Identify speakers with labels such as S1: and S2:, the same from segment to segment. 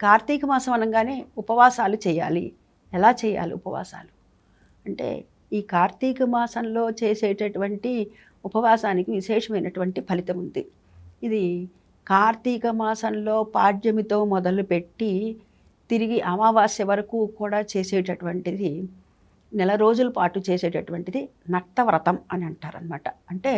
S1: కార్తీక మాసం అనగానే ఉపవాసాలు చేయాలి. ఎలా చేయాలి ఉపవాసాలు? అంటే ఈ కార్తీక మాసంలో చేసేటటువంటి ఉపవాసానికి విశేషమైనటువంటి ఫలితం ఉంది. ఇది కార్తీక మాసంలో పాడ్యమితో మొదలుపెట్టి తిరిగి అమావాస్య వరకు కూడా చేసేటటువంటిది నెల రోజుల పాటు చేసేటటువంటిది నక్తవ్రతం అని అంటారనమాట అంటే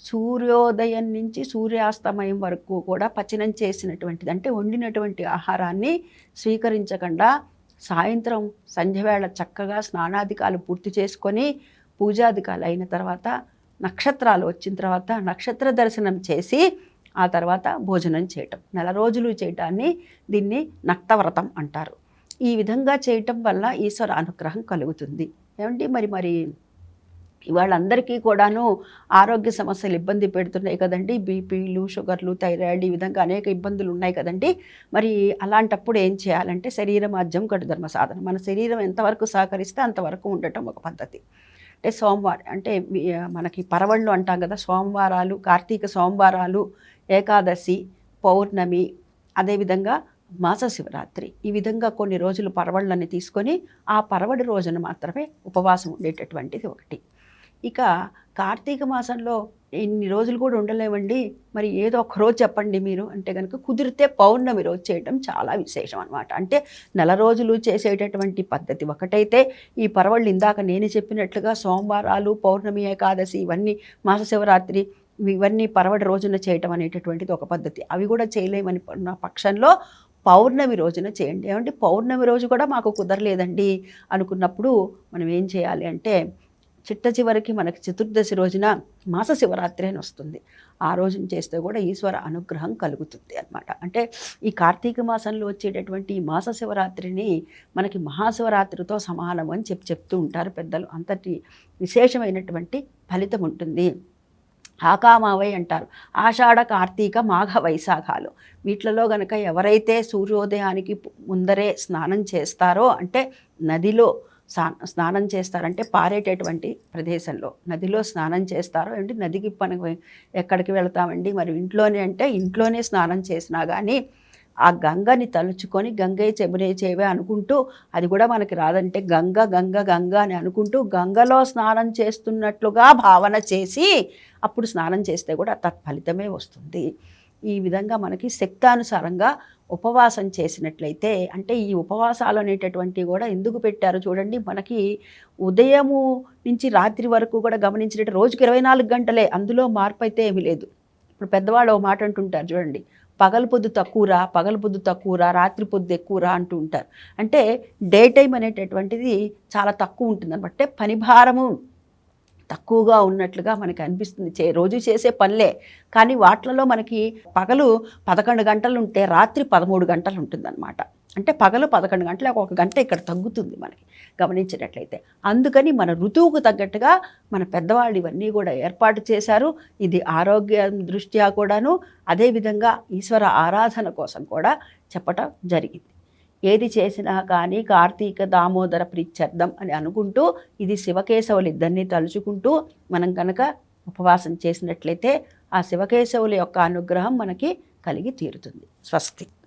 S1: సూర్యోదయం నుంచి సూర్యాస్తమయం వరకు కూడా పచనం చేసినటువంటిది అంటే వండినటువంటి ఆహారాన్ని స్వీకరించకుండా సాయంత్రం సంధ్యవేళ చక్కగా స్నానాధికాలు పూర్తి చేసుకొని పూజాధికాలు అయిన తర్వాత నక్షత్రాలు వచ్చిన తర్వాత నక్షత్ర దర్శనం చేసి ఆ తర్వాత భోజనం చేయటం. నెల రోజులు చేయటాన్ని దీన్ని నక్తవ్రతం అంటారు. ఈ విధంగా చేయటం వల్ల ఈశ్వర అనుగ్రహం కలుగుతుంది. ఏమండి మరి మరి వాళ్ళందరికీ కూడాను ఆరోగ్య సమస్యలు ఇబ్బంది పెడుతున్నాయి కదండి. బీపీలు షుగర్లు థైరాయిడ్ ఈ విధంగా అనేక ఇబ్బందులు ఉన్నాయి కదండి. మరి అలాంటప్పుడు ఏం చేయాలంటే శరీర మాధ్యం కటుధర్మ సాధన. మన శరీరం ఎంతవరకు సహకరిస్తే అంతవరకు ఉండటం ఒక పద్ధతి. అంటే సోమవారం అంటే మనకి పరవళ్ళు అంటాం కదా సోమవారాలు కార్తీక సోమవారాలు ఏకాదశి పౌర్ణమి అదేవిధంగా మాస శివరాత్రి. ఈ విధంగా కొన్ని రోజులు పరవళ్ళని తీసుకొని ఆ పరవడి రోజున మాత్రమే ఉపవాసం ఉండేటటువంటిది ఒకటి. ఇక కార్తీక మాసంలో ఇన్ని రోజులు కూడా ఉండలేవండి. మరి ఏదో ఒక రోజు చెప్పండి మీరు. అంటే కనుక కుదిరితే పౌర్ణమి రోజు చేయడం చాలా విశేషం అనమాట అంటే నెల రోజులు చేసేటటువంటి పద్ధతి ఒకటైతే ఈ పర్వళ్ళు ఇందాక నేను చెప్పినట్లుగా సోమవారాలు పౌర్ణమి ఏకాదశి ఇవన్నీ మాస శివరాత్రి ఇవన్నీ పరవడి రోజున చేయటం అనేటటువంటిది ఒక పద్ధతి. అవి కూడా చేయలేమని పక్షంలో పౌర్ణమి రోజున చేయండి. ఏమంటే పౌర్ణమి రోజు కూడా మాకు కుదరలేదండి అనుకున్నప్పుడు మనం ఏం చేయాలి అంటే చిట్ట చివరికి మనకి చతుర్దశి రోజున మాస శివరాత్రి అని వస్తుంది. ఆ రోజున చేస్తే కూడా ఈశ్వర అనుగ్రహం కలుగుతుంది అన్నమాట. అంటే ఈ కార్తీక మాసంలో వచ్చేటటువంటి ఈ మాస శివరాత్రిని మనకి మహాశివరాత్రితో సమానం అని చెప్పి చెప్తూ ఉంటారు పెద్దలు. అంతటి విశేషమైనటువంటి ఫలితం ఉంటుంది. ఆకామావై అంటారు. ఆషాఢ కార్తీక మాఘ వైశాఖాలు. వీటిలలో గనక ఎవరైతే సూర్యోదయానికి ముందరే స్నానం చేస్తారో అంటే నదిలో స్నానం చేస్తారంటే పారేటటువంటి ప్రదేశంలో. నదిలో స్నానం చేస్తారో. ఏంటి నదికి మనకు ఎక్కడికి వెళ్తామండి? మరి ఇంట్లోనే అంటే ఇంట్లోనే స్నానం చేసినా కానీ ఆ గంగని తలుచుకొని గంగే చెబునే చేవే అనుకుంటూ అది కూడా మనకి రాదంటే గంగ గంగ గంగ అని అనుకుంటూ గంగలో స్నానం చేస్తున్నట్లుగా భావన చేసి అప్పుడు స్నానం చేస్తే కూడా తత్ఫలితమే వస్తుంది. ఈ విధంగా మనకి శక్తానుసారంగా ఉపవాసం చేసినట్లయితే అంటే ఈ ఉపవాసాలు అనేటటువంటివి కూడా ఎందుకు పెట్టారు చూడండి. మనకి ఉదయము నుంచి రాత్రి వరకు కూడా గమనించినట్టు రోజుకి ఇరవై నాలుగు గంటలే అందులో మార్పు అయితే ఏమీ లేదు. ఇప్పుడు పెద్దవాళ్ళు ఓ మాట అంటుంటారు చూడండి పగలు పొద్దు తక్కువరా పగలు పొద్దు తక్కువరా రాత్రి పొద్దు ఎక్కువరా అంటూ ఉంటారు. అంటే డే టైం అనేటటువంటిది చాలా తక్కువ ఉంటుంది అనమాట పని భారము తక్కువగా ఉన్నట్లుగా మనకి అనిపిస్తుంది. చే రోజు చేసే పనులే. కానీ వాటిలలో మనకి పగలు పదకొండు గంటలు ఉంటే రాత్రి పదమూడు గంటలు ఉంటుందన్నమాట అంటే పగలు పదకొండు గంటలు ఒక గంట ఇక్కడ తగ్గుతుంది మనకి గమనించినట్లయితే. అందుకని మన ఋతువుకు తగ్గట్టుగా మన పెద్దవాళ్ళు ఇవన్నీ కూడా ఏర్పాటు చేశారు. ఇది ఆరోగ్య దృష్ట్యా కూడాను. అదేవిధంగా ఈశ్వర ఆరాధన కోసం కూడా చెప్పటం జరిగింది. ఏది చేసినా కానీ కార్తీక దామోదర ప్రీత్యర్థం అని అనుకుంటూ ఇది శివకేశవులు ఇద్దరిని తలుచుకుంటూ మనం కనుక ఉపవాసం చేసినట్లయితే ఆ శివకేశవుల యొక్క అనుగ్రహం మనకి కలిగి తీరుతుంది. స్వస్తి.